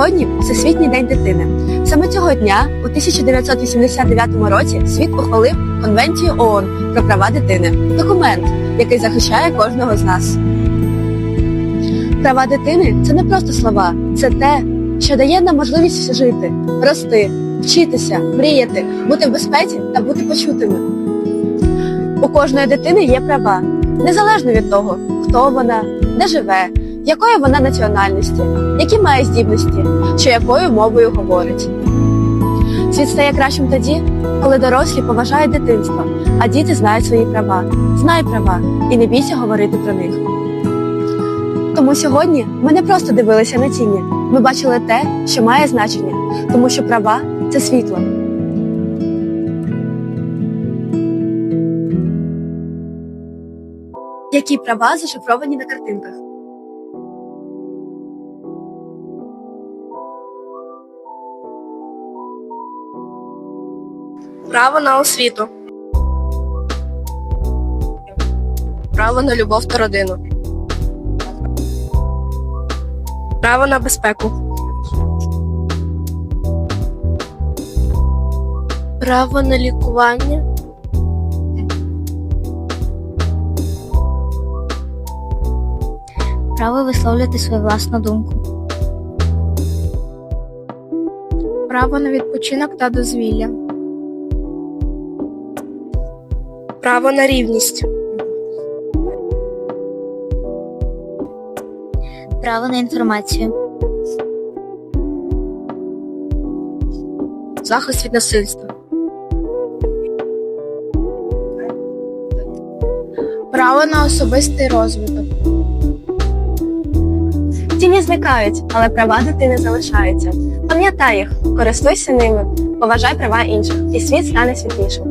Сьогодні Всесвітній день дитини. Саме цього дня, у 1989 році, світ ухвалив Конвенцію ООН про права дитини документ, який захищає кожного з нас. Права дитини це не просто слова, це те, що дає нам можливість жити, рости, вчитися, мріяти, бути в безпеці та бути почутими. У кожної дитини є права, незалежно від того, хто вона, де живе, якої вона національності, які має здібності, чи якою мовою говорить. Світ стає кращим тоді, коли дорослі поважають дитинство, а діти знають свої права, знай права і не бійся говорити про них. Тому сьогодні ми не просто дивилися на тіні, ми бачили те, що має значення, тому що права це світло. Які права зашифровані на картинках? Право на освіту. Право на любов та родину. Право на безпеку. Право на лікування. право висловлювати свою власну думку, Право на відпочинок та дозвілля. Право на рівність. право на інформацію, Захист від насильства. Право на особистий розвиток. Тіні зникають, але права дитини залишаються. Пам'ятай їх, користуйся ними, поважай права інших, і світ стане світлішим.